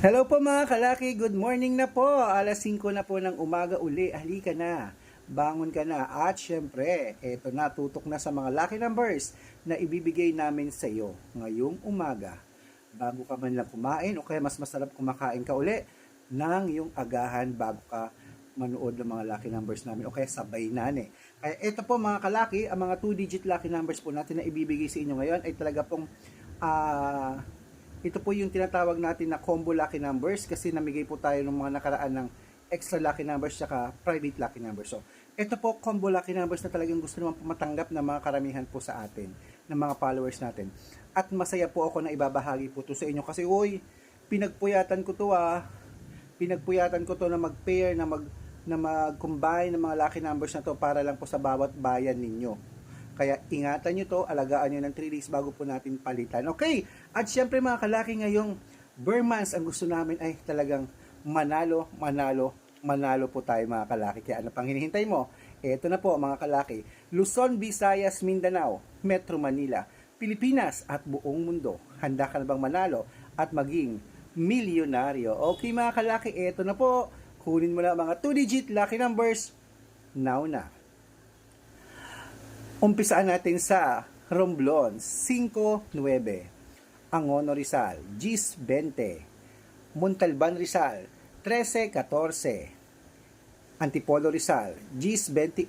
Hello po mga kalaki, good morning na po. Alas 5 na po ng umaga uli. Halika na, bangon ka na. At syempre, eto na, tutok na sa mga lucky numbers na ibibigay namin sa iyo ngayong umaga. Bago ka man lang kumain o kaya mas masarap kumakain ka uli ng yung agahan bago ka manood ng mga lucky numbers namin o kaya sabay na eh. Kaya ito po mga kalaki, ang mga 2-digit lucky numbers po natin na ibibigay sa inyo ngayon ay talaga pong ah ito po yung tinatawag natin na combo lucky numbers kasi namigay po tayo ng mga nakaraan ng extra lucky numbers saka private lucky numbers. So, ito po combo lucky numbers na talagang gusto naman po matanggap ng mga karamihan po sa atin, ng mga followers natin. At masaya po ako na ibabahagi po to sa inyo kasi, uy, pinagpuyatan ko to ah, pinagpuyatan ko to na mag-pair, na mag na mag-combine ng mga lucky numbers na to para lang po sa bawat bayan ninyo. Kaya ingatan nyo to, alagaan nyo ng 3 days bago po natin palitan. Okay, at syempre mga kalaki ngayong Burmans, ang gusto namin ay talagang manalo, manalo, manalo po tayo mga kalaki. Kaya ano pang hinihintay mo? Ito na po mga kalaki. Luzon, Visayas, Mindanao, Metro Manila, Pilipinas at buong mundo. Handa ka na bang manalo at maging milyonaryo? Okay mga kalaki, ito na po. Kunin mo na mga 2-digit lucky numbers. Now na. Umpisaan natin sa Romblon, 5-9. Angono Rizal, Gis 20. Montalban Rizal, 13-14. Antipolo Rizal, Gis 21.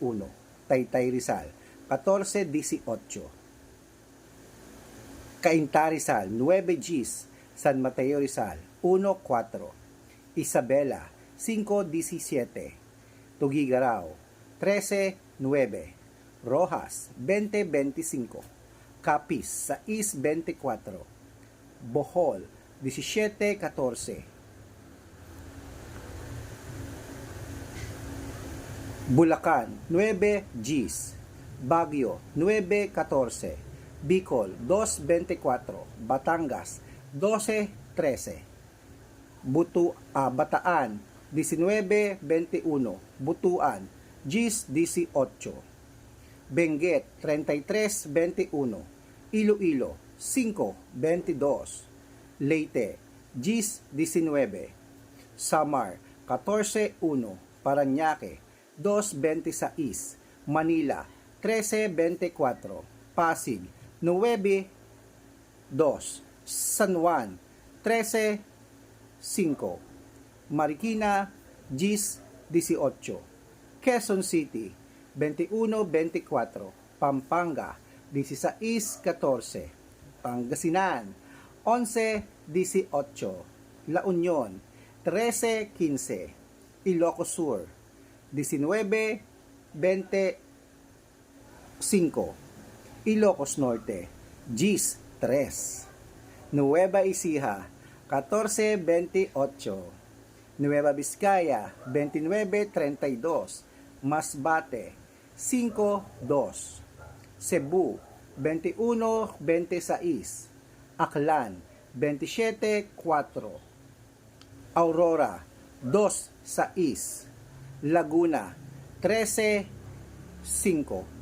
Taytay Rizal, 14-18. Cainta Rizal, 9 Gis. San Mateo Rizal, 1-4. Isabela, 5-17. Tugigaraw, 13-9. Rojas, 20-25. Capiz, 6-24. Bohol, 17-14. Bulacan, 9 Gs. Baguio, 9-14. Bicol, 2-24. Batangas, 12-13. Butu, ah, Bataan, 19-21. Butuan, Gis 18. Benguet 33-21, Iloilo 5-22, Leyte Gis 19, Samar 14-1, Paranaque 2-26, Manila 13-24, Pasig 9-2, San Juan 13-5, Marikina Gis 18, Quezon City 21-24, Pampanga 16-14, Pangasinan 11-18, La Union 13-15, Ilocos Sur 19-25, Ilocos Norte Gis 3, Nueva Ecija 14-28, Nueva Vizcaya 29-32, Masbate 5-2. Cebu, 21-26. Aklan, 27-4. Aurora, 2-6. Laguna, 13-5.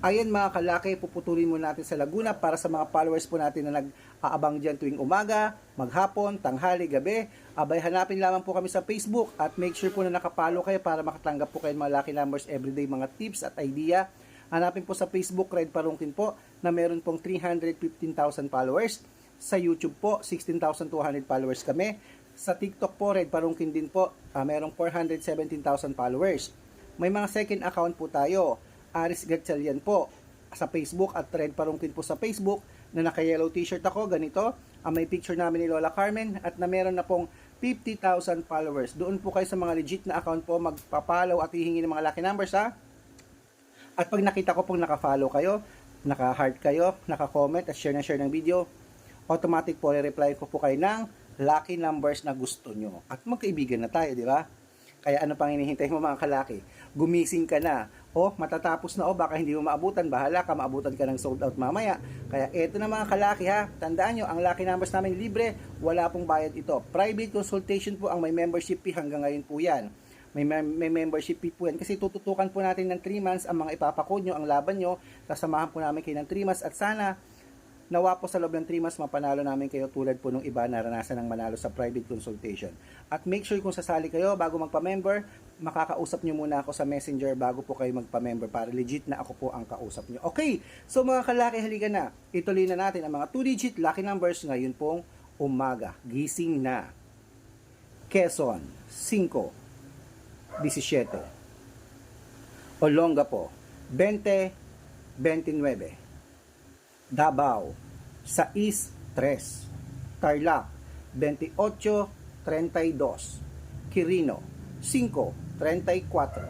Ayan mga kalaki, puputulin mo natin sa Laguna para sa mga followers po natin na nag-aabang dyan tuwing umaga, maghapon, tanghali, gabi. Abay, hanapin lamang po kami sa Facebook at make sure po na nakapalo kayo para makatanggap po kayo ng mga lucky numbers everyday, mga tips at idea. Hanapin po sa Facebook, Red Parungkin po, na meron pong 315,000 followers. Sa YouTube po, 16,200 followers kami. Sa TikTok po, Red Parungkin din po, uh, merong 417,000 followers. May mga second account po tayo. Aris Gatchalian po sa Facebook at Red Parungkin po sa Facebook na naka-yellow t-shirt ako, ganito. Ang may picture namin ni Lola Carmen at na meron na pong 50,000 followers. Doon po kayo sa mga legit na account po magpa-follow at hihingi ng mga lucky numbers ha. At pag nakita ko pong naka-follow kayo, naka-heart kayo, naka-comment at share na share ng video, automatic po re-reply ko po kayo ng lucky numbers na gusto nyo. At magkaibigan na tayo, di ba? Kaya ano pang hinihintay mo mga kalaki? Gumising ka na. O, matatapos na o, baka hindi mo maabutan. Bahala ka, maabutan ka ng sold out mamaya. Kaya eto na mga kalaki ha. Tandaan nyo, ang lucky numbers namin libre, wala pong bayad ito. Private consultation po ang may membership fee hanggang ngayon po yan may, may membership fee po yan. Kasi tututukan po natin ng 3 months ang mga ipapakod nyo, ang laban nyo. Sasamahan po namin kayo ng 3 months at sana Nawa po sa loob ng 3 months, mapanalo namin kayo tulad po nung iba naranasan ng manalo sa private consultation. At make sure kung sasali kayo bago magpa-member, makakausap nyo muna ako sa messenger bago po kayo magpa-member para legit na ako po ang kausap nyo. Okay, so mga kalaki, halika na. Ituloy na natin ang mga 2-digit lucky numbers ngayon pong umaga. Gising na. Quezon, 5, 17. Olongapo, 20, 29. Davao, 6, 3. Tarlac, 28, 32. Quirino, 5, 34.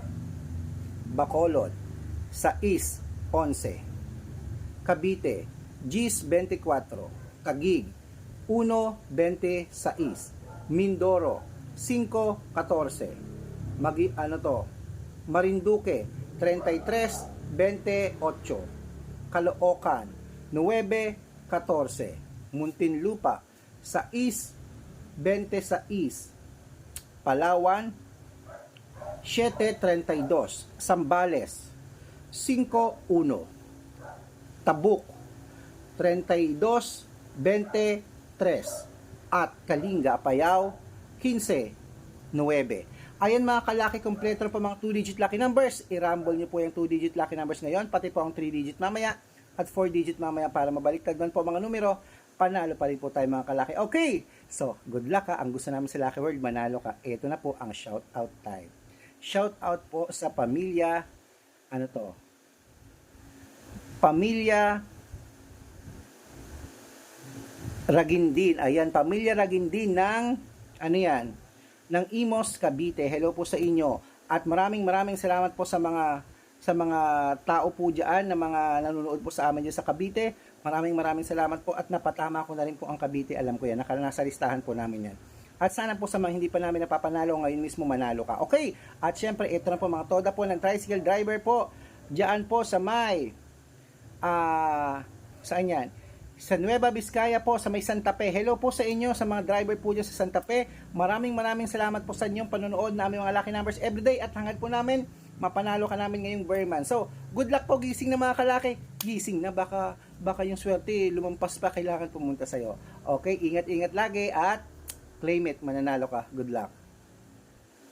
Bacolod, 6, 11. Cavite, 10, 24. Taguig, 1, 26. Mindoro, 5, 14. Magi, ano to? Marinduque, 33, 28. Caloocan, 9, 14. Muntinlupa, 6, 26. Palawan, 7.32. Sambales, 5.1. Tabuk, 32.23. At Kalinga, Apayao, 15.9. Ayan mga kalaki, kompleto po mga 2-digit lucky numbers. I-rumble nyo po yung 2-digit lucky numbers ngayon, pati po ang 3-digit mamaya at 4-digit mamaya para mabaliktad man po mga numero. Panalo pa rin po tayo mga kalaki. Okay, so good luck ha. Ang gusto namin sa Lucky World, manalo ka. Ito na po ang shout out time. Shout out po sa pamilya, ano to? Pamilya Ragindin. Ayan, pamilya Ragindin ng, ano yan, ng Imos, Cavite. Hello po sa inyo. At maraming maraming salamat po sa mga sa mga tao po diyan na mga nanonood po sa amin diyan sa Cavite. Maraming maraming salamat po at napatama ko na rin po ang Cavite. Alam ko yan. Nasa listahan po namin yan. At sana po sa mga hindi pa namin napapanalo, ngayon mismo manalo ka. Okay, at syempre ito na po mga toda po ng tricycle driver po. Diyan po sa may, ah, saan yan? Sa Nueva Vizcaya po, sa may Santa Fe. Hello po sa inyo, sa mga driver po dyan sa Santa Fe. Maraming maraming salamat po sa inyong panonood namin mga lucky numbers everyday at hangad po namin mapanalo ka namin ngayong Berman. So, good luck po gising na mga kalaki. Gising na baka baka yung swerte lumampas pa kailangan pumunta sa iyo. Okay, ingat-ingat lagi at claim it mananalo ka. Good luck.